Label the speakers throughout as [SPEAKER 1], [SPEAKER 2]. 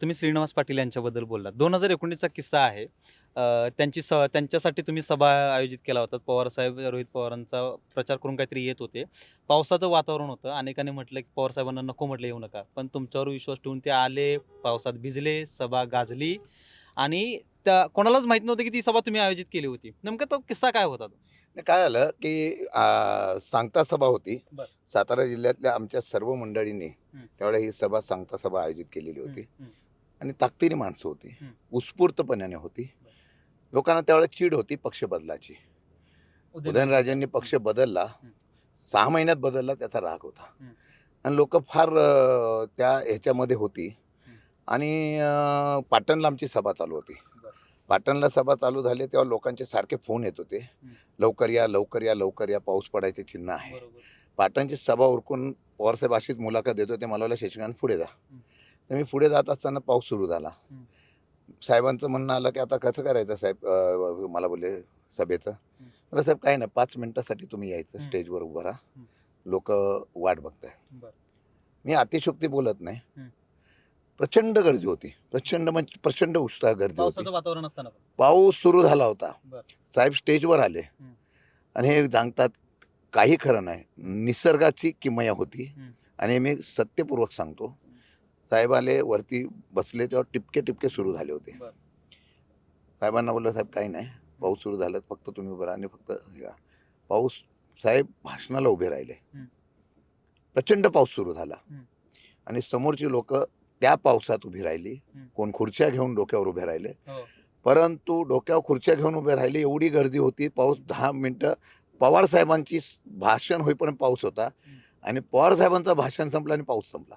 [SPEAKER 1] तुम्ही श्रीनिवास पाटील यांच्याबद्दल बोललात. दोन हजार एकोणीसचा किस्सा आहे. त्यांची स त्यांच्यासाठी तुम्ही सभा आयोजित केला होता. पवारसाहेब रोहित पवारांचा प्रचार करून काहीतरी येत होते. पावसाचं वातावरण होतं. अनेकांनी म्हटलं की पवारसाहेबांना नको म्हटलं येऊ नका. पण तुमच्यावर विश्वास ठेवून ते आले पावसात भिजले सभा गाजली. आणि त्या कोणालाच माहीत नव्हतं की ती सभा तुम्ही आयोजित केली होती. नेमका तो किस्सा काय होता?
[SPEAKER 2] नाही, काय झालं की आ, सांगता सभा होती
[SPEAKER 1] बर.
[SPEAKER 2] सातारा जिल्ह्यातल्या आमच्या सर्व मंडळींनी
[SPEAKER 1] हं.
[SPEAKER 2] त्यावेळेला ही सभा सांगता सभा आयोजित केलेली होती
[SPEAKER 1] हम्म, हम्म.
[SPEAKER 2] आणि ताकदीने माणसं होती
[SPEAKER 1] हं.
[SPEAKER 2] उत्स्फूर्तपणाने होती लोकांना त्यावेळेला चीड होती पक्ष बदलाची उदयनराजेंनी पक्ष बदलला
[SPEAKER 1] हं.
[SPEAKER 2] सहा महिन्यात बदलला त्याचा राग होता
[SPEAKER 1] हं.
[SPEAKER 2] आणि लोक फार अ, त्या ह्याच्यामध्ये होती
[SPEAKER 1] हं.
[SPEAKER 2] आणि अ, पाटणला आमची सभा चालू होती. पाटणला सभा चालू झाली तेव्हा लोकांचे सारखे फोन येत होते. लवकर या लवकर या लवकर या पाऊस पडायचे चिन्ह आहे पाटणची सभा उरकून पवारसाहेब अशीच मुलाखत देत होते मला शशिकांत पुढे जा. तर मी पुढे जात असताना पाऊस सुरू झाला. साहेबांचं म्हणणं आलं की आता कसं करायचं साहेब मला बोलले सभेचं. मला साहेब काय नाही पाच मिनिटासाठी तुम्ही यायचं. स्टेजवर उभं राहा. लोक वाट बघताय. मी अतिशोक्ती बोलत नाही. प्रचंड गर्दी होती प्रचंड म्हणजे प्रचंड उत्साह गर्दी
[SPEAKER 1] पावसाचं
[SPEAKER 2] होती
[SPEAKER 1] वातावरण असताना पण.
[SPEAKER 2] पाऊस सुरू झाला होता
[SPEAKER 1] बरं.
[SPEAKER 2] साहेब स्टेजवर आले. आणि हे सांगतात काही खरं नाही निसर्गाची किमया होती
[SPEAKER 1] हं.
[SPEAKER 2] आणि मी सत्यपूर्वक सांगतो साहेब आले वरती बसले तेव्हा टिपके टिपके सुरू झाले होते
[SPEAKER 1] बरं.
[SPEAKER 2] साहेबांना बोललं साहेब काही नाही पाऊस सुरू झाला फक्त तुम्ही उभं राहा आणि फक्त हे करा." पाऊस साहेब भाषणाला उभे राहिले. प्रचंड पाऊस सुरू झाला. आणि समोरची लोक त्या पावसात उभी राहिली. कोण खुर्च्या घेऊन डोक्यावर उभे राहिले.
[SPEAKER 1] हो.
[SPEAKER 2] परंतु डोक्यावर खुर्च्या घेऊन उभे राहिले एवढी गर्दी होती. पाऊस दहा मिनटं पवार साहेबांची भाषण होईपर्यंत पाऊस होता. आणि पवार साहेबांचं भाषण संपलं आणि पाऊस संपला.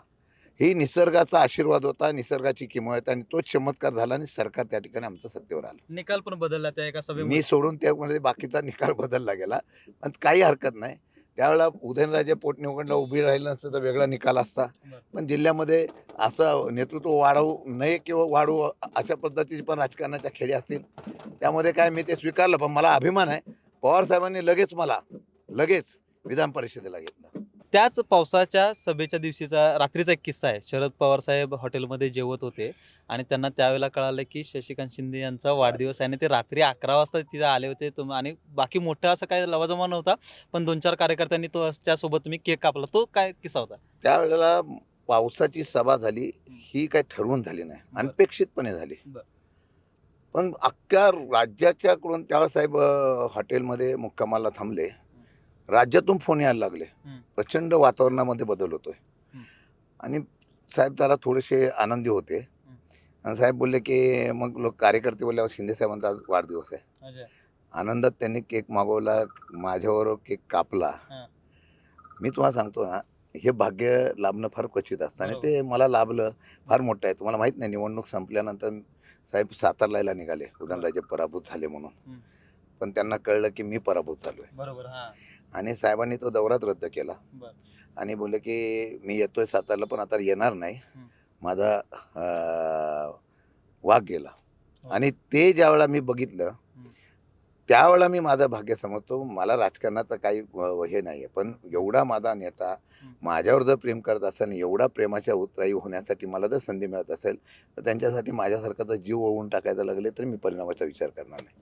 [SPEAKER 2] ही निसर्गाचा आशीर्वाद होता निसर्गाची किंमत आणि तोच चमत्कार झाला आणि सरकार त्या ठिकाणी आमचं सत्तेवर आलं.
[SPEAKER 1] निकाल पण बदलला त्या एका सभेमध्ये.
[SPEAKER 2] मी सोडून त्यामध्ये बाकीचा निकाल बदलला गेला. पण काही हरकत नाही. त्यावेळेला उदयनराजे पोटनिवडणला उभी राहिलं नसतं तर वेगळा निकाल असता. पण जिल्ह्यामध्ये असं नेतृत्व वाढवू नये किंवा वाढवू अशा पद्धतीचे पण राजकारणाच्या खेळी असतील. त्यामध्ये काय मी ते स्वीकारलं पण मला अभिमान आहे. पवार साहेबांनी लगेच मला लगेच विधान परिषदेला घेतलं
[SPEAKER 1] त्याच पावसाच्या सभेच्या दिवशीचा रात्रीचा एक किस्सा आहे. शरद पवार साहेब हॉटेलमध्ये जेवत होते आणि त्यांना त्यावेळेला कळालं की शशिकांत शिंदे यांचा वाढदिवस आहे आणि ते रात्री अकरा वाजता तिथे आले होते. तुम आणि बाकी मोठा असं काय लवाजमा नव्हता पण दोन चार कार्यकर्त्यांनी तो त्यासोबत तुम्ही केक कापला. तो काय किस्सा होता?
[SPEAKER 2] त्यावेळेला पावसाची सभा झाली ही काही ठरवून झाली नाही. अनपेक्षितपणे झाली. पण अख्ख्या राज्याच्याकडून त्यावेळेस साहेब हॉटेलमध्ये मुक्कामाला थांबले. राज्यातून फोन यायला लागले. प्रचंड वातावरणामध्ये बदल होतोय. आणि साहेब त्याला थोडेसे आनंदी होते. आणि साहेब बोलले की मग लोक कार्यकर्ते बोलले "अहो, शिंदे साहेबांचा आज वाढदिवस आहे. आनंदात त्यांनी केक मागवला माझ्यावर केक कापला. मी तुम्हाला सांगतो ना हे भाग्य लाभणं फार क्वचित असतं. आणि. ते मला लाभलं फार मोठं आहे. तुम्हाला माहीत नाही निवडणूक संपल्यानंतर साहेब सातारला निघाले. उदयनराजे पराभूत झाले म्हणून. पण त्यांना कळलं की मी पराभूत झालो आहे
[SPEAKER 1] बरोबर
[SPEAKER 2] आणि साहेबांनी तो दौराच रद्द केला. आणि बोलले की मी येतोय सातारला पण आता येणार नाही. माझा वाघ गेला. आणि ते ज्यावेळेला मी बघितलं त्यावेळेला मी माझं भाग्य समजतो मला राजकारणाचं काही हे नाही आहे पण एवढा माझा नेता. माझ्यावर जर प्रेम करत असेल आणि एवढा प्रेमाच्या उतराई होण्यासाठी मला जर संधी मिळत असेल तर त्यांच्यासाठी माझ्यासारखा जर जीव ओळवून टाकायला लागले तर मी परिणामाचा विचार करणार नाही